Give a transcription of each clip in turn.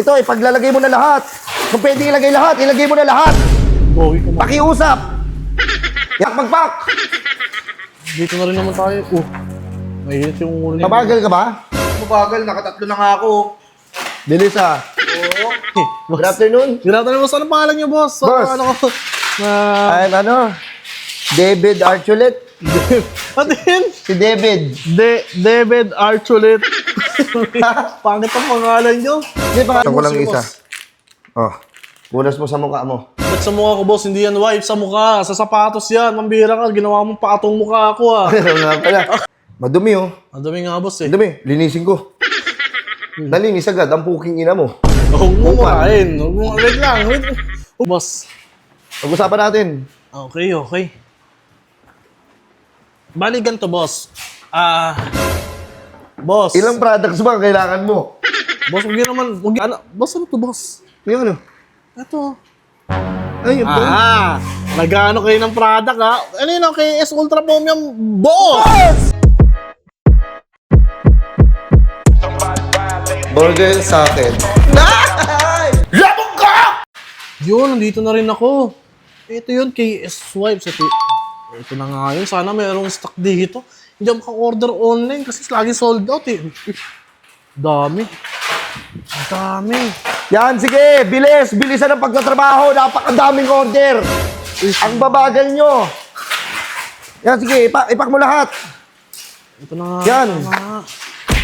Ito, ipaglalagay mo na lahat. Kung pwede ilagay lahat, ilagay mo na lahat. Bowie ko Pakiusap. Yak magpak. Dito na rin naman tayo. Uh, mahirap yung ulo niya. Mabagal ka ba? Mabagal, nakatatlo na nga ako. Bilis ah. Oo. Good afternoon. Good afternoon, boss. Anong pangalan niyo, boss? Sa Boss. Ano ko? Na... I'm ano? David Archulet. Ano yun? Si David. De David Archulet. Pangit ang pangalan niyo. Hindi pa ko lang Sige, isa. boss. Oh. Punas mo sa mukha mo. Ba't sa mukha ko, boss? Hindi yan wipe sa mukha. Sa sapatos yan. Mambira ka. Ginawa mong patong mukha ako, ah. Ano nga pala. Madumi oh. Ang dami nga, boss, eh. Madumi. Linisin ko. Nalinis agad ang puking ina mo. Huwag mo makain. Huwag mo, wait lang, wait. Oh, boss. Pag-usapan natin. Okay, okay. Bali ganito, boss. Ah... boss. Ilang products ba ang kailangan mo? Boss, huwag naman. Huwag. Ano? Boss, ano to, boss? Yung ano? Ito. Ay, ito. Ah! Nagano kayo ng product, ha? Ano yun, okay? S Ultra Premium Boss! Burger sa akin. Labog ka! Yun, nandito na rin ako. Ito yun, KS Swipes. Ito, ito na nga yun. Sana mayroong stock dito. Hindi ako maka-order online kasi lagi sold out eh. Dami. Dami. Yan, sige. Bilis. Bilisan ang pagtatrabaho. Napakadaming order. Ang babagal nyo. Yan, sige. Ipak, ipak mo lahat. Ito na. Yan. Ito na nga.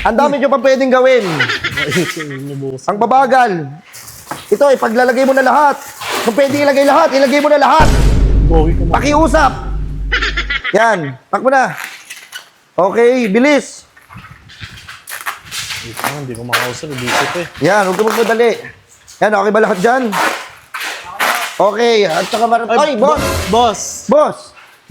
Ang dami nyo pa pwedeng gawin. Ang babagal. Ito, ipaglalagay mo na lahat. Kung pwede ilagay lahat, ilagay mo na lahat. Pakiusap. Yan. Pak mo na. Okay, bilis. Ito nga, hindi ko makausap. Ibisip eh. Yan, huwag ka magmadali. Yan, okay ba lahat dyan? Okay, at saka mar- Ay, boss! Boss! Boss!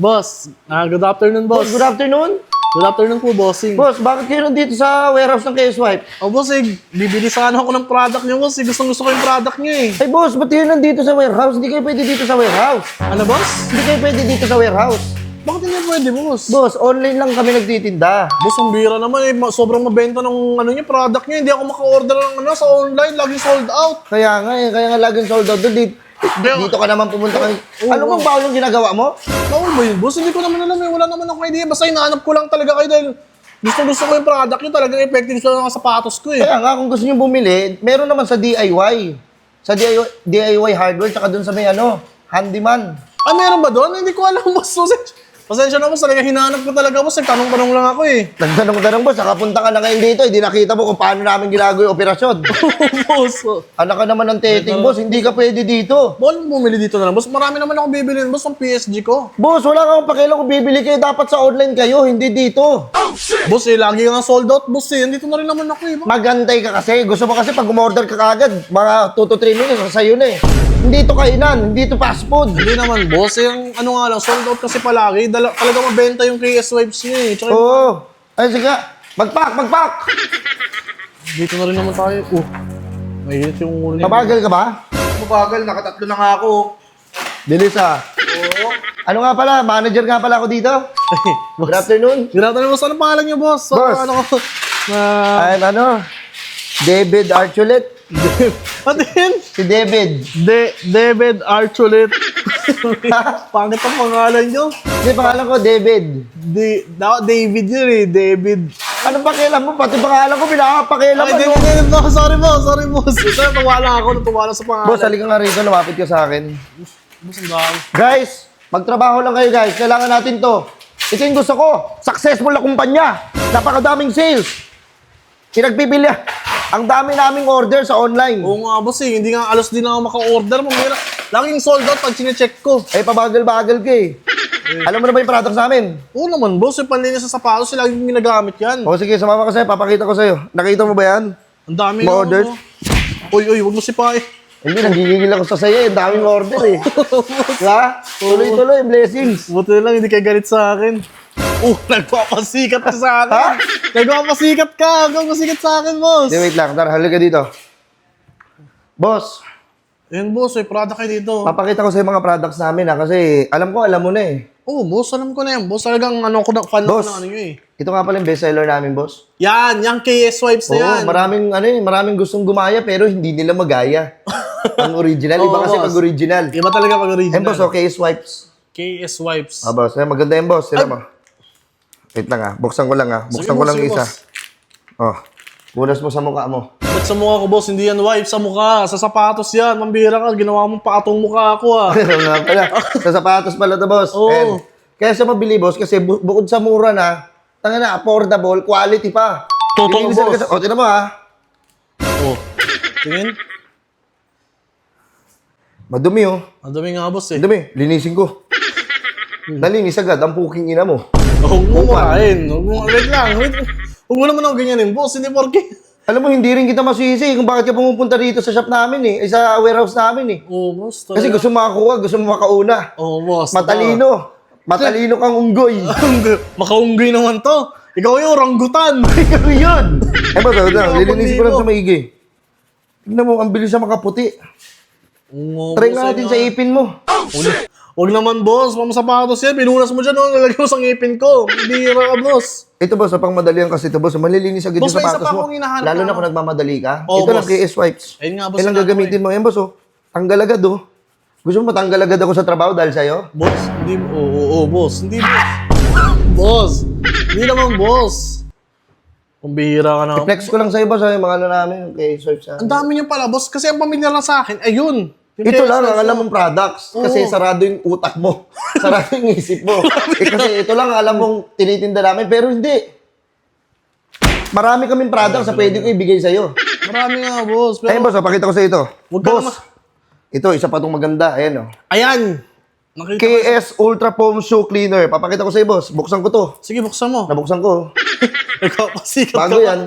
Boss! Ah, good afternoon, Boss, boss. good afternoon. Good afternoon po, bossing. Boss, bakit kayo nandito sa warehouse ng KS-Wipe? Oh, boss, eh, bibili sana ako ng product niyo, boss. Eh, gustong gusto ko yung product niyo, eh. Ay, boss, ba't kayo nandito sa warehouse? Hindi kayo pwede dito sa warehouse. Ano, boss? Hindi kayo pwede dito sa warehouse. Bakit hindi pwede, boss? Boss, online lang kami nagtitinda. Boss, ang bira naman, eh. Ma- Sobrang mabenta ng ano niya, product niya. Hindi ako maka-order ng ano sa online. Laging sold out. Kaya nga, eh, kaya nga laging sold out doon. Dito, dito ka naman pumunta ka. Ano bang bawal yung ginagawa mo? Bawal ba yun, boss? Hindi ko naman alam, eh. Wala naman akong idea. Basta hinahanap ko lang talaga kayo dahil gusto gusto ko yung product niyo. Talagang effective sa mga sapatos ko, eh. Kaya nga, kung gusto niyo bumili, meron naman sa DIY. Sa DIY, DIY hardware, tsaka doon sa may ano, handyman. Ah, meron ba doon? Hindi ko alam, boss. pasensya na, boss. Talaga hinahanap ko talaga, boss. Nagtanong-tanong lang ako, eh. Nagtanong-tanong boss, nakapunta ka na ngayon dito, hindi nakita mo kung paano namin ginagawa yung operasyon. boss. oh. Anak ka naman ng teting, boss, hindi ka pwede dito. Mo bumili dito na lang, boss. Marami naman ako bibilin, boss, ng PSG ko. Boss, wala kang pakialam kung bibili kayo, dapat sa online kayo, hindi dito. Boss, eh, lagi nga sold out, boss, eh. Dito na rin naman ako, eh. Magantay ka kasi, gusto mo kasi pag umorder ka kagad, mga 2 to 3 minutes, sa'yo na eh. Hindi to kainan, hindi to fast food. Hindi naman, boss. Eh, ang ano nga lang, sold out kasi palagi. Dala, talaga mabenta yung KS Wipes niya, eh. Tsaka, Oo. Ay, sige, magpak, magpak! dito na rin naman tayo. Uh, mahirap yung ulo niya. Mabagal ka ba? Mabagal, nakatatlo na nga ako. Bilis ah. Oo. Ano nga pala, manager nga pala ako dito. boss. Good afternoon. Good afternoon, boss. Ano pangalan niyo, boss? Boss. Ano ko? Na... I'm ano, David Archulet. Ano yun? Si David. De David Archulet. Pangit ang pangalan niyo. Hindi, pangalan ko, David. Di, da, David yun eh, David. Ano pakialam mo? Pati pangalan ko, pinakapakialam Ay, mo. David, David, no, sorry boss, sorry boss. Sir, tuwala ako, tuwala sa pangalan. Boss, halika nga rito, lumapit ka sa akin. Boss, ang dami. Guys, magtrabaho lang kayo guys. Kailangan natin to. Ito yung gusto ko. Successful na kumpanya. Napakadaming sales. Pinagpipili. Ang dami naming order sa online. Oo nga boss eh, hindi nga alas din ako maka-order. Mamira, laging sold out pag chinecheck ko. Eh, pabagal-bagal ka eh. Alam mo na ba yung products namin? Oo naman boss, yung panlinis sa sapatos, sila laging ginagamit yan. O sige, sumama ka sa'yo. Papakita ko sa'yo. Nakita mo ba yan? Ang dami Mga nga, orders? ano. Uy, uy, wag mo sipain. Hindi, nagigigil ako sa sa'yo. eh. Ang daming order eh. ha? Tuloy-tuloy, blessings. Buti na lang, hindi kayo galit sa akin. Oh, nagpapasikat ka sa akin. Ha? Nagpapasikat ka, nagpapasikat sa akin, boss. Hindi, wait lang. Tara, halika dito. Boss, Yan boss, may product kayo dito. papakita ko sa'yo mga products namin ha. Kasi alam ko, alam mo na eh. Oh, boss, alam ko na yan. Boss, talagang ano ko na, fan Boss. ko na ano nyo eh. Ito nga pala yung bestseller namin, boss. Yan, yung KS Wipes na Oo, yan. maraming ano eh, maraming gustong gumaya pero hindi nila magaya. ang original, iba Oo, kasi boss. pag original. Iba talaga pag original. boss, okay, swipes. KS Wipes. Ah, boss, eh, maganda yung boss. Sila mo. Wait lang ah, buksan ko lang ah. Buksan Sige, ko boss, lang sige, isa. boss. Oh, punas mo sa mukha mo. Ba't sa mukha ko, boss? Hindi yan wipes sa mukha. Sa sapatos yan. Mambira ka. Ginawa mong paatong mukha ako, ah. Ano nga pala, sa sapatos pala to, boss. Oo. Ayan. Kaya sa mabili, boss, kasi bu- bukod sa mura na, tanga na, affordable, quality pa. Totoo, boss. ka O, tinan mo ah. oh. Tingin. Madumi oh. Ang dami nga, boss, eh. Madumi, linisin ko. Nalinis agad, ang puking ina mo. Huwag mo murahin. Huwag mo, wait lang. Wait. Huwag mo naman ako ganyanin, boss. Hindi porke. Alam mo, hindi rin kita masisi kung bakit ka pumupunta dito sa shop namin eh, eh, sa warehouse namin eh. Oh, boss. Kasi talaga. gusto mo makakuha, gusto mo makauna. Oh, boss. Matalino. Matalino kang unggoy. Makaunggoy naman to. Ikaw yung orangutan. Ikaw yun. Eh ba, so, Ikaw, lilinisin ko lang sa maigi. Tignan mo, ang bilis na makaputi. Oh, Try nga natin ano sa ipin mo. Huwag- Huwag naman, boss. Mga sapatos yan. Pinunas mo dyan. Oh, nalagay mo sa ngipin ko. Hindi ka, boss. Ito boss, sa pang madalian kasi ito boss, malilinis agad yung Boss, may isa sapatos pa mo. akong hinahanap Lalo na na kung nagmamadali ka. Oo, ito lang boss. KS wipes. Ayun nga, boss. Ilang sinabi gagamitin mo. Yan boss oh. Tanggal agad oh. Gusto mo matanggal agad ako sa trabaho dahil sa'yo? Boss, hindi. Oo, oo, oo, boss. Hindi, boss. boss. Hindi naman, boss. Kung bihira ka na. Flex ko lang sa'yo boss, yung mga ano namin, KS wipes ha. Ang dami niyo pala, boss. Kasi ang pamilya lang sa akin, ayun. Yung Ito lang ang alam mo. mong products. Kasi Oo. sarado yung utak mo. sarado yung isip mo. eh, kasi ito lang ang alam mong tinitinda namin, pero hindi. Marami kaming products na pwede ko ibigay sa'yo. Marami nga, boss. Pero, Ayun boss, oh, pakita ko sa'yo ito. Huwag ka boss, naman- ito, isa pa itong maganda. Ayan oh. ayan. Nakita ko. KS Ultra Foam Shoe Cleaner. Papakita ko sa'yo boss. Buksan ko to. Sige, buksan mo. Nabuksan ko. Ikaw pa, sikat Bago ka pa. yan.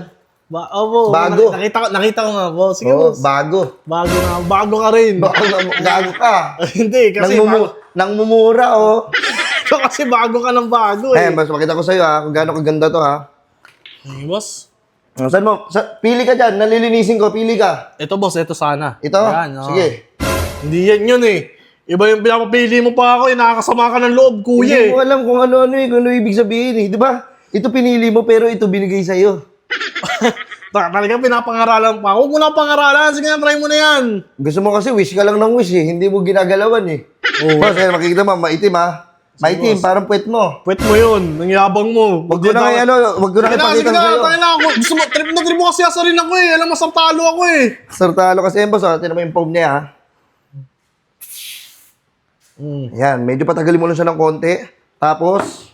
Ba oh, Bago. Nakita, ko, nakita ko nga, boss. Sige, Oo, boss. bago. Bago na. Bago ka rin. Bago, gago ka. Hindi, kasi Nang, mumu- bago. nang mumura, oh. Ikaw kasi bago ka ng bago eh. Ayan, boss, pakita ko sa'yo, ha, kung gaano kaganda to, ha. Ay, boss. Oh, Saan mo? Sa, pili ka dyan, nalilinisin ko, pili ka. Ito, boss. Ito sana. Ito? Ayan, oh. Sige. Hindi yan yun eh. Iba yung pinapapili mo pa ako eh. Nakakasama ka ng loob, kuya Hindi eh. mo alam kung ano-ano eh, kung ano ibig sabihin eh. Di ba? Ito pinili mo, pero ito binigay sa'yo. Ta- Talagang pinapangaralan pa. Huwag mo na pangaralan. Sige na, try mo na yan. Gusto mo kasi wish ka lang ng wish eh. Hindi mo ginagalawan eh. Oo. Boss, ayan, makikita mo, maitim ha. Maitim, parang puwet mo. Pwet mo yun. Nangyabang mo. Wag ko na kaya ano, wag ko na Sige na, sige pakita na. sa'yo. Tayo na ako. Gusto mo, trip na trip mo kasi asa rin ako eh. Alam mo, sartalo ako eh. Sartalo kasi yan, boss. Oh. Tinan mo yung foam niya, ha? Mm. Yan, medyo patagalin mo lang siya ng konti. Tapos,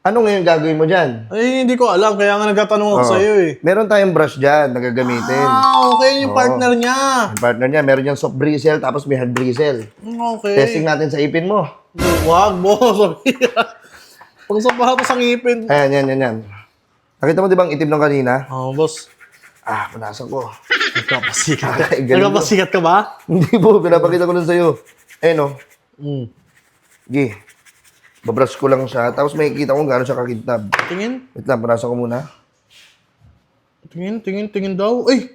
ano ngayon gagawin mo dyan? Ay, hindi ko alam. Kaya nga nagtatanong ako Oh. sa'yo eh. Meron tayong brush dyan na gagamitin. Ah, okay. Yung partner niya. Ang partner niya, meron niyang soft bristle, tapos may hard bristle. Mm, Okay. Testing natin sa ipin mo. Wag, boss. Pang sapatos ang ipin. Ayan, yan, yan, yan. Nakita mo di ba ang itim ng kanina? Oh, boss. Ah, punasan ko. Nagkapasikat ka. Ay, galing mo. Ka ba? Hindi po, pinapakita ko lang sa'yo. Ayun, oh. Mm. Gi. Babrush ko lang siya, tapos makikita ko gaano siya kakintab. Tingin. Wait lang, punasan ko muna. Tingin, tingin, tingin daw. Ay!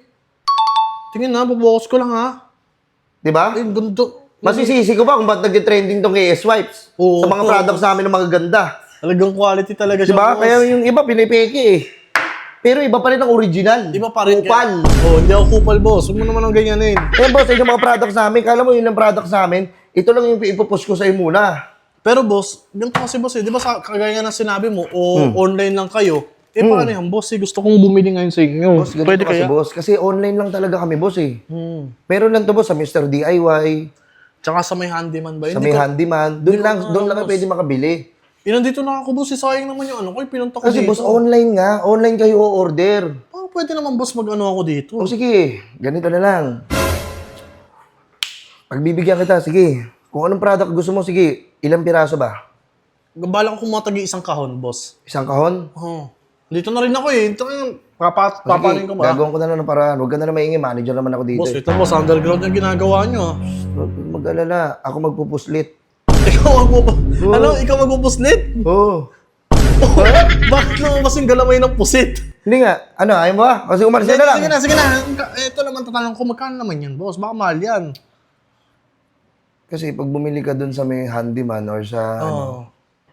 Tingin na, bubukas ko lang ha. Di ba? Ay, ganito. Masisisi ko ba kung ba't nag-trending tong KS Wipes? Oo. Sa mga products namin na magaganda. Talagang quality talaga Di siya. ba? boss. Kaya yung iba pinipeke eh. Pero iba pa rin ang original. Iba pa rin. Kupal. Oh, hindi ako kupal, boss. Huwag mo naman ang ganyanin. Eh boss, yung mga products namin, kala mo yun ang products namin, ito lang yung ipopost ko sa'yo muna. Pero boss, ganito kasi boss eh. Di ba sa kagaya ng sinabi mo, o Hmm. online lang kayo. Eh, paano yan, boss? Eh, gusto kong bumili ngayon sa inyo. Boss, ganito Pwede kasi kaya? boss. Kasi online lang talaga kami boss eh. Hmm. Meron lang to boss sa Mr. DIY, Tsaka sa may handyman ba? sa may ko, handyman. Doon lang, doon lang pwede makabili. eh, nandito na ako, boss. Eh, sayang naman yung ano ko. eh, Pinunta ko Kasi dito. boss, online nga. Online kayo o-order. Ah, pwede naman, boss, mag-ano ako dito. O sige, ganito na lang. Pagbibigyan kita, sige. Kung anong product gusto mo, sige. Ilang piraso ba? Gabala ko kumatagi isang kahon, boss. Isang kahon? Oh. Dito na rin ako eh. Ito yung papa, O papanin sige, ko ba? gagawin ko na lang ng paraan. Huwag ka na na maingay. Manager naman ako dito. Boss, eh. ito boss, underground yung ginagawa nyo. ah. Mag-alala. Ako magpupuslit. Ikaw magpupu... Ano? Ikaw magpupuslit? Oo. Bakit lumabas yung galamay ng pusit? Hindi nga. Ano, ayaw mo ba? Kasi umalis Sige, na lang. sige na, sige na. Ito naman tatanong ko, magkano naman yan, boss? Baka mahal yan. Kasi pag bumili ka dun sa may handyman or sa ano, Oh.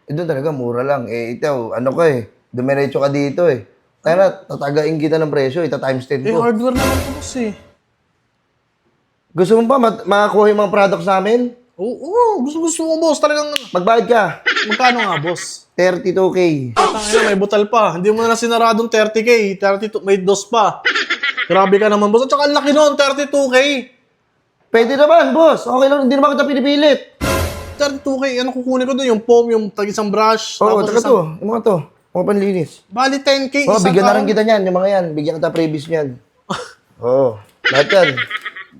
eh doon talaga mura lang. Eh ito, ano ka eh. Dumiretso ka dito eh. Kaya na, tatagain kita ng presyo, ita times 10 Eh, ko. hardware naman to, boss eh. Gusto mo ba mat- makakuha yung mga products namin? Oo, oo, gusto gusto mo, boss. Talagang, Magbayad ka. magkano nga, boss? 32K. Tangina, may butal pa. Hindi mo na sinaradong 30k. 32, may dos pa. Grabe ka naman, boss. At saka ang laki nun, 32k. Pwede naman, boss. Okay lang, hindi naman kita pinipilit. 32k, ano kukunin ko doon? Yung foam, yung tag isang brush. Oo, tapos taga isang- to. Yung mga to. Mga panlinis. Bali 10k. Oo, isang bigyan na rin kita niyan, yung mga yan. Bigyan kita previous niyan. Oo. Lahat yan.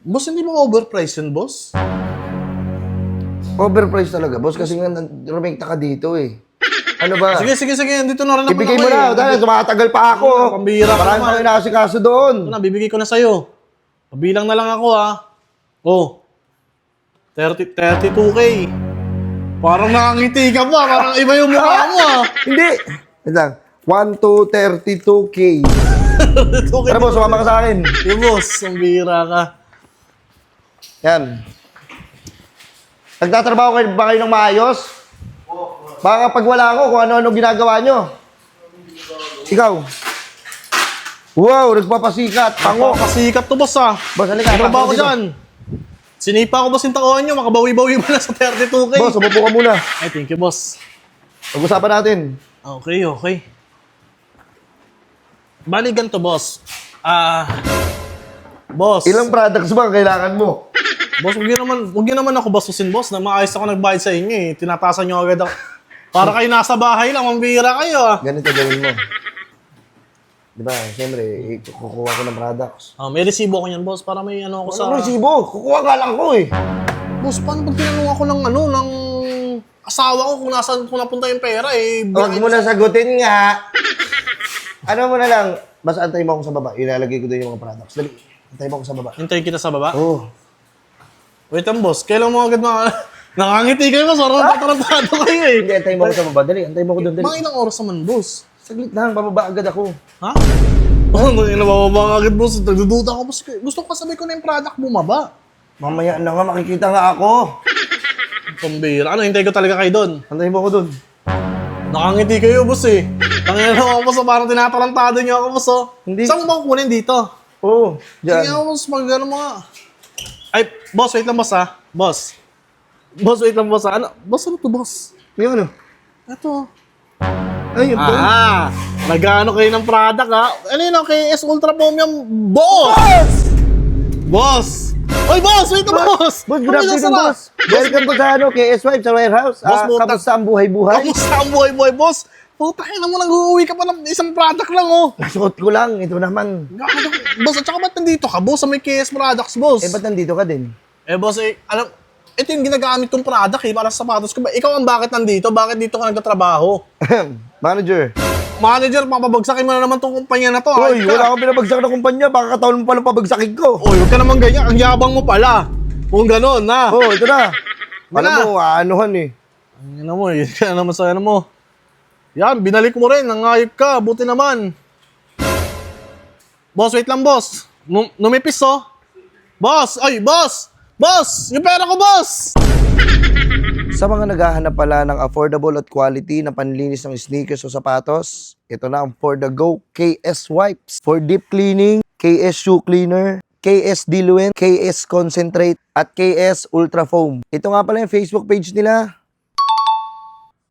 Boss, hindi mo overpriced yun, boss? Overpriced talaga, boss. Kasi nga, rumekta ka dito eh. Ano ba? Sige, sige, sige. Dito na rin naman Ibigay ako mo na. eh. Dahil tumatagal pa ako. Pambihira ka naman. pa inasikaso doon. Ito na, bibigay ko na sa'yo. Pabilang na lang ako, ha. Oh. 30, 32k. Parang nakangiti ka pa. Parang iba yung mukha mo, ah. Hindi. Wait lang. 1 to 32K. 32k. Tara boss, sumama ka sa akin. Yung boss, ang bihira ka. Yan. Nagtatrabaho kayo ba kayo ng maayos? Baka pag wala ako, kung ano-ano ginagawa nyo. Ikaw. Wow, nagpapasikat. Pango. Pasikat to, boss, ah. Boss, halika. Ano ako dito. dyan? Sinipa ko boss yung takuhan nyo. Makabawi-bawi mo na sa 32k. Boss, umupo ka muna. Ay, thank you, boss. Pag-usapan natin. Okay, okay. Bali ganito, boss. Ah, boss. Ilang products ba ang kailangan mo? Boss, huwag niyo naman, huwag niyo naman ako basusin, boss. Na maayos ako nagbayad sa inyo eh. Tinatasan niyo agad ako. Para kayo nasa bahay lang, mambira kayo ah. Ganito gawin mo. Di ba, siyempre, eh, kukuha ko ng products. Ah, may resibo ko niyan, boss, para may ano ako sa... Ano resibo? Kukuha ka lang ko eh. Boss, paano pag tinanong ako ng ano, ng asawa ko kung nasaan ko napunta yung pera eh. Huwag mo na sagutin nga. ano mo na lang, basta antay mo ako sa baba. Ilalagay ko doon yung mga products. Dali, antay mo ako sa baba. Hintayin kita sa baba. Oo. Oh. Wait lang, boss. Kailan mo agad mga... Nakangiti kayo, boss. Parang tatarantado kayo eh. Hindi, antay mo ako sa baba. Dali, antay mo ako doon. Dali. Mga ilang oras naman, boss. Saglit lang, bababa agad ako. Ha? Oh, nang nabababa agad, boss. Nagdududa ako, boss. Gusto ko sabi ko na yung product bumaba. Mamaya na nga, makikita nga ako. Pambira. Ano, hintay ko talaga kayo doon. Antay mo ako doon. Nakangiti kayo, boss eh. Tangina na ako, boss. oh. Parang tinatarantado niyo ako, boss. Oh. Hindi. Saan mo ba kukunin dito? Oo, Sige dyan. ako, boss. Mag ano mga... Ay, boss, wait lang, boss, ha? Boss. Boss, wait lang, boss, ha? Ano? Boss, ano to, boss? Yung ano? Ito. Ay, yun to. Ah, nagano kayo ng product, ha? Ano yun, okay? S Ultra Premium, boss! Boss! Oy, boss! Wait lang, boss! Boss, good afternoon, sarap? boss. Welcome po sa ano, KS Wife sa warehouse. Boss, Ah, buta- kamusta ang buhay-buhay? Kamusta ang boy, boy, boss? Puta ka naman, nag-uwi ka pa ng isang product lang, oh. Nasuot ko lang, ito naman. Gago, boss, at saka ba't nandito ka, boss, sa may KS Products, boss? Eh, ba't nandito ka din? Eh, boss, eh, alam, ito yung ginagamit kong product, eh, para sa sapatos ko. Ba- Ikaw ang bakit nandito? Bakit dito ka nagtatrabaho? Manager. Manager, papabagsakin mo na naman tong kumpanya na to. Ka. wala akong pinabagsak na kumpanya. Baka kataon mo palang pabagsakin ko. Uy, huwag ka naman ganyan. Ang yabang mo pala. Kung gano'n, na. Oh, ito na. Wala. Alam mo, aanuhan eh. Ang ina mo, eh. Kaya naman sa ano mo. Yan, binalik mo rin. Nangayag ka. Buti naman. Boss, wait lang, boss. Num- numipis, oh. Boss! Ay, boss! Boss! Yung pera ko, boss! Sa mga naghahanap pala ng affordable at quality na panlinis ng sneakers o sapatos, ito na ang For The Go KS Wipes. For deep cleaning, KS Shoe Cleaner, KS Diluent, KS Concentrate, at KS Ultra Foam. Ito nga pala yung Facebook page nila.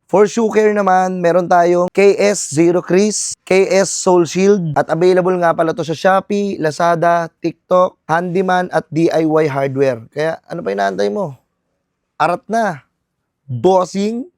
For shoe care naman, meron tayong KS Zero Crease, KS Soul Shield, at available nga pala to sa Shopee, Lazada, TikTok, Handyman, at DIY Hardware. Kaya ano pa inaantay mo? Arat na! Bossing!